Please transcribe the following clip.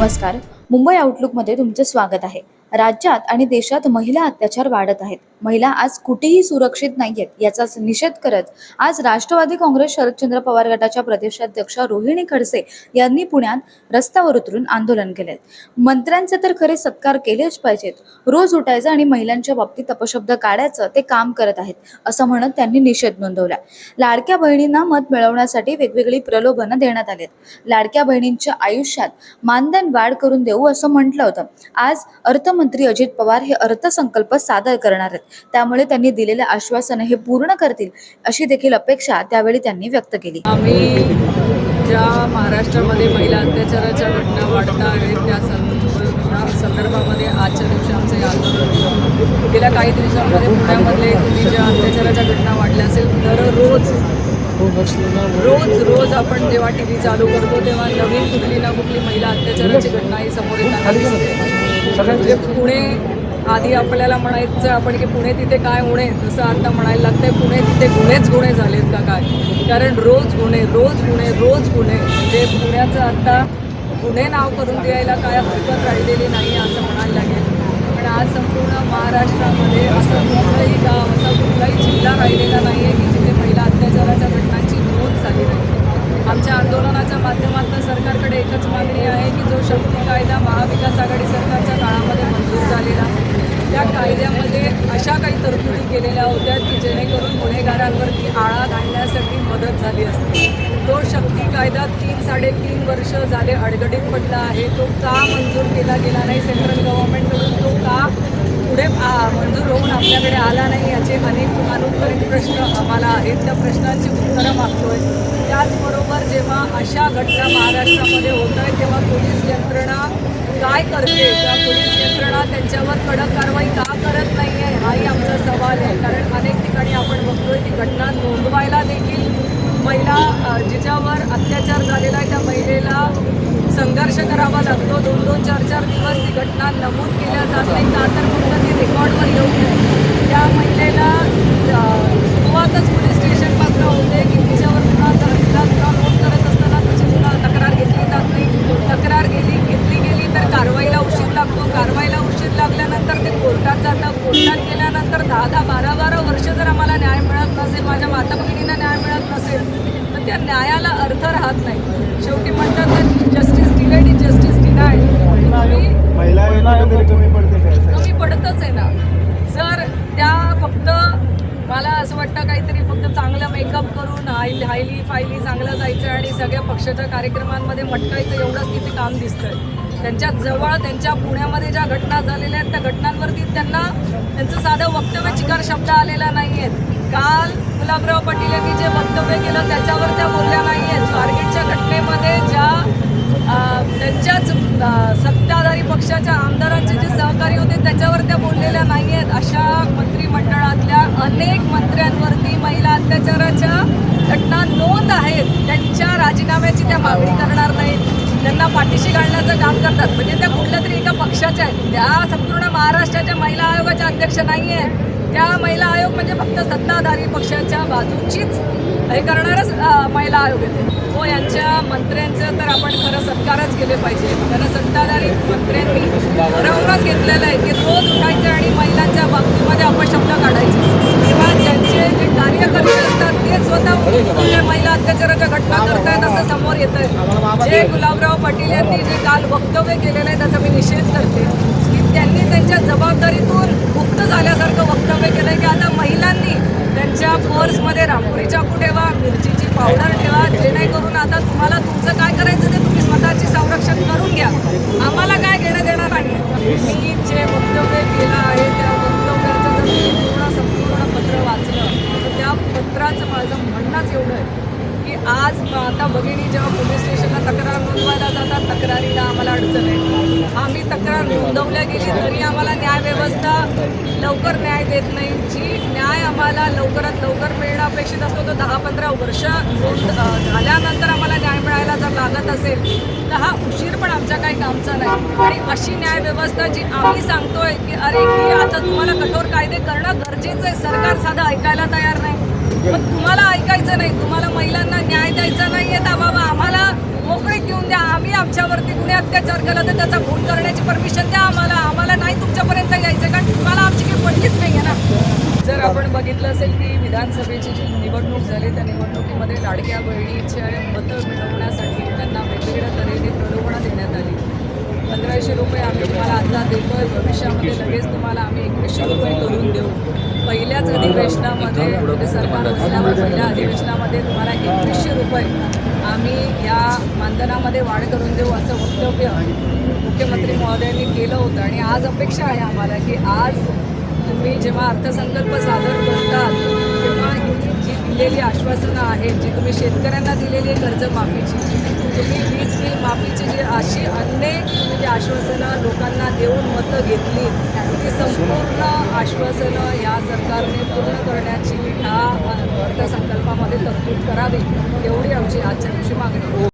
नमस्कार. मुंबई आउटलुकमध्ये तुमचं स्वागत आहे. राज्यात आणि देशात महिला अत्याचार वाढत आहेत. महिला आज कुठेही सुरक्षित नाहीयेत याचाच निषेध करत आज राष्ट्रवादी काँग्रेस शरदचंद्र पवार गटाच्या प्रदेशाध्यक्ष रोहिणी खडसे यांनी पुण्यात रस्त्यावर उतरून आंदोलन केले. मंत्र्यांचे तर खरे सत्कार केलेच पाहिजेत. रोज उठायचं आणि महिलांच्या बाबतीत अपशब्द काढायचं ते काम करत आहेत असं म्हणत त्यांनी निषेध नोंदवला. लाडक्या बहिणींना मत मिळवण्यासाठी वेगवेगळी प्रलोभनं देण्यात आलीत. लाडक्या बहिणींच्या आयुष्यात मानधन वाढ करून देऊ असं म्हटलं होतं. आज अर्थ उपमुख्यमंत्री अजित पवार हे अर्थसंकल्प सादर करणार आहेत. त्यामुळे त्यांनी दिलेले आश्वासन हे पूर्ण करतील अशी देखील अपेक्षा त्यावेळी त्यांनी व्यक्त केली. आम्ही ज्या महाराष्ट्रामध्ये महिला अत्याचाराच्या घटना वाढत आहेत त्या संदर्भामध्ये आजच्या दिवशी आमचं हे आंदोलन गेल्या काही दिवसांमध्ये पुण्यामध्ये तुम्ही ज्या अत्याचाराच्या घटना वाढल्या असेल दररोज रोज रोज आपण जेव्हा टी व्ही चालू करतो तेव्हा नवीन कुठली ना कुठली महिला अत्याचाराची घटना ही समोर येताना दिसते. म्हणजे पुणे आधी आपल्याला म्हणायचं आपण की पुणे तिथे काय होणे जसं आता म्हणायला लागतंय पुणे तिथे गुन्हेच गुन्हे झालेत का काय? कारण रोज गुन्हे रोज गुन्हे रोज गुन्हे. म्हणजे पुण्याचं आता गुन्हे नाव करून द्यायला काय हरकत राहिलेली नाही असं म्हणायला लागेल. पण आज संपूर्ण महाराष्ट्रामध्ये असं कुठलंही गाव असा कुठलाही जिल्हा राहिलेला नाही आहे की जिथे महिला अत्याचाराच्या घटनांची नोंद झाली नाही. आमच्या आंदोलनाच्या माध्यमातून सरकारकडे एकच मागणी आहे की जो शक्ती कायदा महाविकास आघाडी सरकारच्या त्या कायद्यामध्ये अशा काही तरतुदी केलेल्या होत्या की जेणेकरून गुन्हेगारांवरती आळा घालण्यासाठी मदत झाली असते. तो शक्ती कायदा तीन साडेतीन वर्ष झाले अडगडीत पडला आहे. तो का मंजूर केला गेला नाही सेंट्रल गव्हर्नमेंटकडून तो का पुढे मंजूर होऊन आपल्याकडे आला नाही याचे अनेक अनुत्तरित प्रश्न आम्हाला आहेत. त्या प्रश्नांची उत्तरं मागतोय. त्याचबरोबर जेव्हा अशा घटना महाराष्ट्रामध्ये होत आहेत तेव्हा पोलीस यंत्रणा काय करते? त्या पोलीस यंत्रणा त्यांच्यावर कडक कारवाई का करत नाही आहे हाही आमचा सवाल आहे कारण अनेक ठिकाणी आपण बघतोय ती घटना नोंदवायला देखील महिला अ, जिच्यावर अत्याचार झालेला आहे त्या महिलेला संघर्ष करावा लागतो. दोन दोन चार चार दिवस ती घटना नमूद केल्या जात नाही. का तर फक्त ती रेकॉर्डवर येऊ नये त्या महिलेला सुरुवातच पोलीस स्टेशनपासून होते की तिच्यावर पुन्हा जर तिला गुन्हा नोंद करत असताना तिची पुन्हा तक्रार घेतली जात नाही तक्रार गेली घेतली गेली तर कारवाईला उशीर लागतो कारवाईला उशीर लागल्यानंतर ते कोर्टात जातं कोर्टात गेल्यानंतर दहा दहा बारा बारा वर्ष जर आम्हाला न्याय मिळत नसेल माझ्या माता भगिनींना न्याय मिळत नसेल तर त्या न्यायाला अर्थ राहत नाही. शेवटी म्हणतात जस्टिस डिलेड इज जस्टिस काय कमी पडतच आहे ना. जर त्या फक्त मला असं वाटतं काहीतरी फक्त चांगलं मेकअप करून हाय हायली फायली चांगलं जायचं आणि सगळ्या पक्षाच्या कार्यक्रमांमध्ये मटकायचं एवढंच तिथे काम दिसतंय. त्यांच्या जवळ त्यांच्या पुण्यामध्ये ज्या घटना झालेल्या आहेत त्या घटनांवरती त्यांना त्यांचं साधं वक्तव्य चिकार शब्द आलेला नाही आहेत काल गुलाबराव पाटील यांनी जे वक्तव्य केलं त्याच्यावर त्या बोलल्या नाही आहेत स्वारगेटच्या घटनेमध्ये ज्या त्यांच्याच सत्ताधारी पक्षाच्या आमदारांचे जे सहकारी होते त्याच्यावर त्या बोललेल्या नाही आहेत अशा मंत्रिमंडळातल्या अनेक मंत्र्यांवरती महिला अत्याचाराच्या घटना नोंद आहेत. त्यांच्या राजीनाम्याची त्या मागणी करणार नाहीत. त्यांना पाठीशी घालण्याचं काम करतात. म्हणजे त्या कुठल्या तरी एका पक्षाच्या आहेत. त्या संपूर्ण महाराष्ट्राच्या महिला आयोगाच्या अध्यक्ष नाही आहे त्या महिला आयोग म्हणजे फक्त सत्ताधारी पक्षाच्या बाजूचीच हे करणारच महिला आयोग येते हो यांच्या मंत्र्यांचं तर आपण खरं सत्कारच केले पाहिजे. कारण सत्ताधारी मंत्र्यांनी ठरवूनच घेतलेलं आहे की रोज उठायचं आणि महिलांच्या बाबतीमध्ये अपशब्द काढायचे. किंवा ज्यांचे जे कार्यकर्ते ते स्वतः महिला अत्याचाराच्या घटना करतायत असं समोर येत आहे जे गुलाबराव पाटील यांनी जे काल वक्तव्य केलेलं आहे त्याचा मी निषेध करते. की त्यांनी त्यांच्या जबाबदारीतून मुक्त झाल्यासारखं वक्तव्य केलं की आता महिलांनी त्यांच्या पर्समध्ये रांगोळी चाकू ठेवा मिरचीची पावडर ठेवा जेणेकरून आता तुम्हाला तुमचं काय करायचं ते तुम्ही स्वतःची संरक्षण करून घ्या. आम्हाला काय घेणं देणं नाही मी जे वक्तव्य केलं आहे त्या वक्तव्याचं जर मी पूर्ण संपूर्ण पत्र वाचलं तर त्या पत्राचं माझं एवढं आहे की आज आता भगिनी जेव्हा पोलीस स्टेशनला तक्रार नोंदवायला जातात तक्रारीला आम्हाला अडचण आहे. आम्ही तक्रार नोंदवल्या गेली तरी आम्हाला न्याय व्यवस्था लवकर न्याय देत नाही. जी न्याय आम्हाला लवकरात लवकर मिळणं अपेक्षित असतो तो दहा पंधरा वर्ष झाल्यानंतर आम्हाला न्याय मिळायला जर लागत असेल तर हा उशीर पण आमच्या काही कामचा नाही. आणि अशी न्याय व्यवस्था जी आम्ही सांगतोय की अरे ही आता तुम्हाला कठोर कायदे करणं गरजेचं आहे सरकार साधं ऐकायला तयार नाही. पण तुम्हाला ऐकायचं नाही तुम्हाला महिलांना न्याय द्यायचा नाही आहे बाबा. आम्हाला मोकळीक देऊन द्या. आम्ही आमच्यावरती गुन्हे अत्याचार केला तर त्याचा फोन करण्याची परमिशन द्या आम्हाला. आम्हाला नाही तुमच्यापर्यंत यायचं कारण तुम्हाला आमची काही पडलीच नाही आहे ना. जर आपण बघितलं असेल की विधानसभेची जी निवडणूक झाली त्या निवडणुकीमध्ये लाडक्या बहिणीच्या मतं मिळवण्यासाठी त्यांना वेगवेगळ्या तऱ्हेने प्रलोभनं देण्यात आली. पंधराशे रुपये आम्ही तुम्हाला आता देतोय. भविष्यामध्ये लगेच तुम्हाला आम्ही एकवीसशे रुपये करून देऊ. पहिल्याच अधिवेशनामध्ये म्हणजे सरकार बसल्यावर पहिल्या अधिवेशनामध्ये तुम्हाला एकवीसशे रुपये आम्ही या मानधनामध्ये वाढ करून देऊ असं वक्तव्य मुख्यमंत्री महोदयांनी केलं होतं. आणि आज अपेक्षा आहे आम्हाला की आज तुम्ही जेव्हा अर्थसंकल्प सादर करतात दिलेली आश्वासनं आहेत जी तुम्ही शेतकऱ्यांना दिलेली आहे कर्जमाफीची. तुम्ही वीज बिल माफीची जी अशी अनेक म्हणजे जी आश्वासनं लोकांना देऊन मतं घेतली ती संपूर्ण आश्वासनं या सरकारने पूर्ण करण्याची ह्या अर्थसंकल्पामध्ये तरतूद करावी एवढी आमची आजच्या दिवशी मागणी.